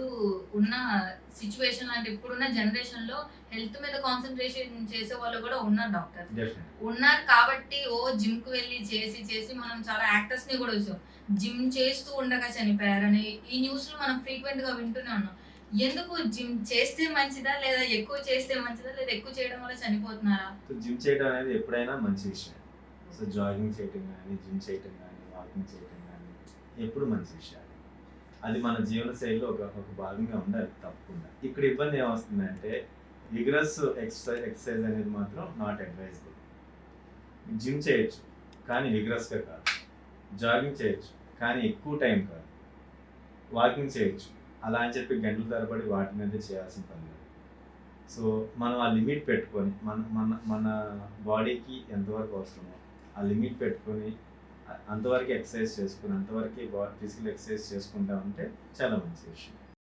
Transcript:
ఇప్పుడు ఉన్న సిచ్యువేషన్ అంటే ఇప్పుడున్న జనరేషన్లో హెల్త్ మీద కాన్సన్ట్రేషన్ చేసే వాళ్ళు కూడా ఉన్నారు డాక్టర్ ఉన్నారు కాబట్టి ఓ జిమ్కు వెళ్ళి చేసి చేసి మనం చాలా యాక్టర్స్ని కూడా చూసాం. జిమ్ చేస్తూ ఉండగా చనిపోయారని ఈ న్యూస్లో మనం ఫ్రీక్వెంట్గా వింటూనే ఉన్నాం. ఎందుకు జిమ్ చేస్తే మంచిదా లేదా ఎక్కువ చేస్తే మంచిదా లేదా ఎక్కువ చేయడం వల్ల చనిపోతున్నారా? జిమ్ చేయడం అనేది ఎప్పుడైనా మంచి విషయం. సో జాగింగ్ చేయటం కానీ జిమ్ చేయటం కానీ వాకింగ్ చేయటం కానీ ఎప్పుడు మంచి విషయాలు. అది మన జీవన శైలిలో ఒక ఒక భాగంగా ఉండాలి తప్పకుండా. ఇక్కడ ఇబ్బంది ఏమొస్తుందంటే విగ్రస్ ఎక్సర్సైజ్ ఎక్సర్సైజ్ అనేది మాత్రం నాట్ అడ్వైజబుల్ జిమ్ చేయొచ్చు కానీ విగ్రస్గా కాదు. జాగింగ్ చేయొచ్చు కానీ ఎక్కువ టైం కాదు. వాకింగ్ చేయొచ్చు అలా అని చెప్పి గంటల తరబడి వాటి మీద చేయాల్సిన పని లేదు. సో మనం ఆ లిమిట్ పెట్టుకొని మన మన మన బాడీకి ఎంతవరకు అవసరమో ఆ లిమిట్ పెట్టుకొని అంతవరకు ఎక్సర్సైజ్ చేసుకుని అంతవరకు ఫిజికల్ ఎక్సర్సైజ్ చేసుకుంటా ఉంటే చాలా మంచి విషయం.